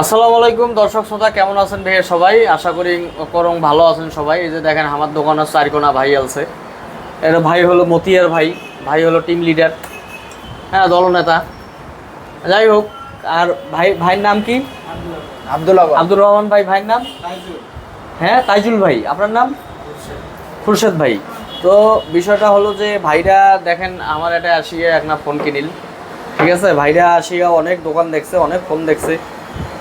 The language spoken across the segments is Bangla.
আসসালামু আলাইকুম দর্শক শ্রোতা কেমন আছেন ভাইয়া সবাই? আশা করি করং ভালো আছেন সবাই। এই যে দেখেন আমার দোকানের চারকোনা ভাই আছে। এর ভাই হলো মতিয়ার ভাই ভাই হলো টিম লিডার। হ্যাঁ দলনেতা। যাই হোক আর ভাই ভাইয়ের নাম কি? আব্দুল আব্দুর রহমান ভাই ভাইয়ের নাম? হ্যাঁ তাইজুল ভাই। আপনার নাম? খুরশেদ ভাই। তো বিষয়টা হলো যে ভাইরা দেখেন আমার এটা আসিয়া একটা ফোন কিনিল। ঠিক আছে? ভাইরা আসিয়া অনেক দোকান দেখছে অনেক ফোন দেখছে।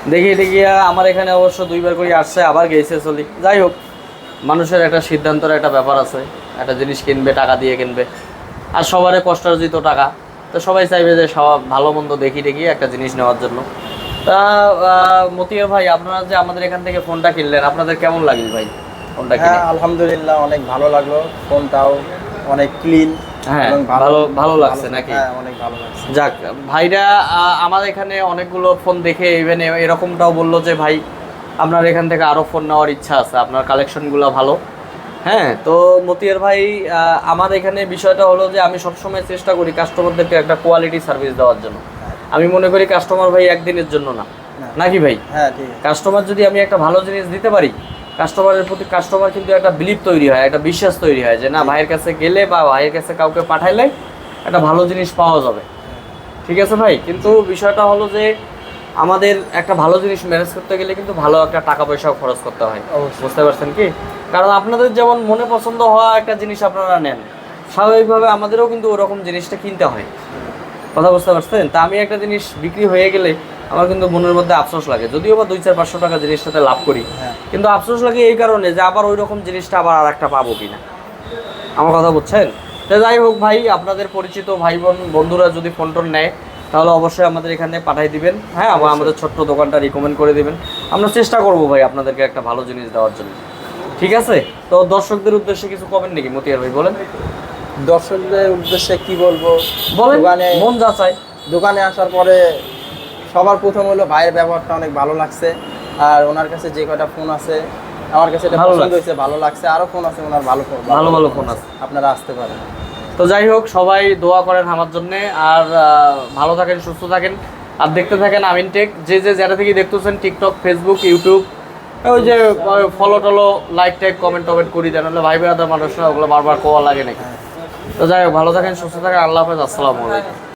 দেখে দেখিয়া আমার এখানে অবশ্য দুইবার করে আসছে, আবার গেছে চলি। যাই হোক, মানুষের একটা সিদ্ধান্তের একটা ব্যাপার আছে। একটা জিনিস কিনবে, টাকা দিয়ে কিনবে। আর সবারই কষ্টার্জিত টাকা। তো সবাই চাইবে যে সব ভালো মন্দ দেখি দেখি একটা জিনিস নেওয়ার জন্য। তা মতিয়া ভাই, আপনারা যে আমাদের এখান থেকে ফোনটা কিনলেন, আপনাদের কেমন লাগল ভাই ফোনটা হ্যাঁ আলহামদুলিল্লাহ, অনেক ভালো লাগল। ফোনটাও অনেক ক্লিন ভালো- ভালো লাগছে নাকি? হ্যাঁ অনেক ভালো লাগছে। যাক ভাইরা আমার এখানে অনেকগুলো ফোন দেখে ইভেন এরকমটাও বলল যে ভাই আপনার এখান থেকে আরও ফোন নেওয়ার ইচ্ছা আছে আপনার কালেকশনগুলো ভালো। হ্যাঁ তো মতিয়ার ভাই আমার এখানে বিষয়টা হলো যে আমি সবসময় চেষ্টা করি কাস্টমারদেরকে একটা কোয়ালিটি সার্ভিস দেওয়ার জন্য। আমি মনে করি কাস্টমার ভাই একদিনের জন্য না। না। নাকি ভাই? হ্যাঁ কাস্টমার যদি আমি একটা ভালো জিনিস দিতে পারি কাস্টমারের প্রতি কাস্টমার কিন্তু একটা বিলিভ তৈরি হয় একটা বিশ্বাস তৈরি হয় যে না ভাইয়ের কাছে গেলে বা ভাইয়ের কাছে কাউকে পাঠাইলে একটা ভালো জিনিস পাওয়া যাবে। ঠিক আছে ভাই? কিন্তু বিষয়টা হলো যে আমাদের একটা ভালো জিনিস ম্যানেজ করতে গেলে কিন্তু ভালো একটা টাকা পয়সাও খরচ করতে হয়। বুঝতে পারছেন কি? কারণ আপনাদের যেমন মনে পছন্দ হওয়া একটা জিনিস আপনারা নেন স্বাভাবিকভাবে আমাদেরও কিন্তু ওরকম জিনিসটা কিনতে হয়। কথা বুঝতে পারছেন? তা আমি একটা জিনিস বিক্রি হয়ে গেলে আমার কিন্তু মনের মধ্যে আফসোস লাগে। যদিও বা দুই চার পাঁচশো টাকা জিনিসটাতে লাভ করি। হ্যাঁ। কিন্তু আফসোস লাগে এই কারণে যে আবার ওই রকম জিনিসটা আবার আর একটা পাবো কিনা। আমার কথা বুঝছেন? তো যাই হোক ভাই আপনাদের পরিচিত ভাই বোন বন্ধুরা যদি ফোন টোন নেয় তাহলে অবশ্যই আমাদের এখানে পাঠাই দিবেন। হ্যাঁ আবার আমাদের ছোট্ট দোকানটা রিকমেন্ড করে দিবেন। আমরা চেষ্টা করব ভাই আপনাদেরকে একটা ভালো জিনিস দেওয়ার জন্য। ঠিক আছে? তো দর্শকদের উদ্দেশ্যে কিছু কমেন্ট নাকি মতিয়ার ভাই বলেন। দর্শকদের উদ্দেশ্যে কি বলব? বলেন মন যা চায়। দোকানে আসার পরে সবার প্রথম হলো ভাইয়ের ব্যবহারটা অনেক ভালো লাগছে। আর ওনার কাছে যে কয়টা ফোন আছে আমার কাছে এটা পছন্দ। হয়েছে ভালো লাগছে। আরও ফোন আছে ওনার ভালো ফোন ভালো ভালো ফোন আছে। আপনারা আসতে পারেন। তো যাই হোক সবাই দোয়া করেন আমার জন্য। আর ভালো থাকেন সুস্থ থাকেন। আর দেখতে থাকেন আমিন টেক। যে যে যেটা থেকে দেখতেছেন টিকটক ফেসবুক ইউটিউব ওই যে ফলো টলো লাইক টাইক কমেন্ট টমেন্ট করি দেন। নাহলে ভাই বেড়াদার মানুষরা ওগুলো বারবার কোয়া লাগে নাকি? তো যাই হোক ভালো থাকেন সুস্থ থাকেন। আল্লাহ হাফেজ আসসালামু আলাইকুম।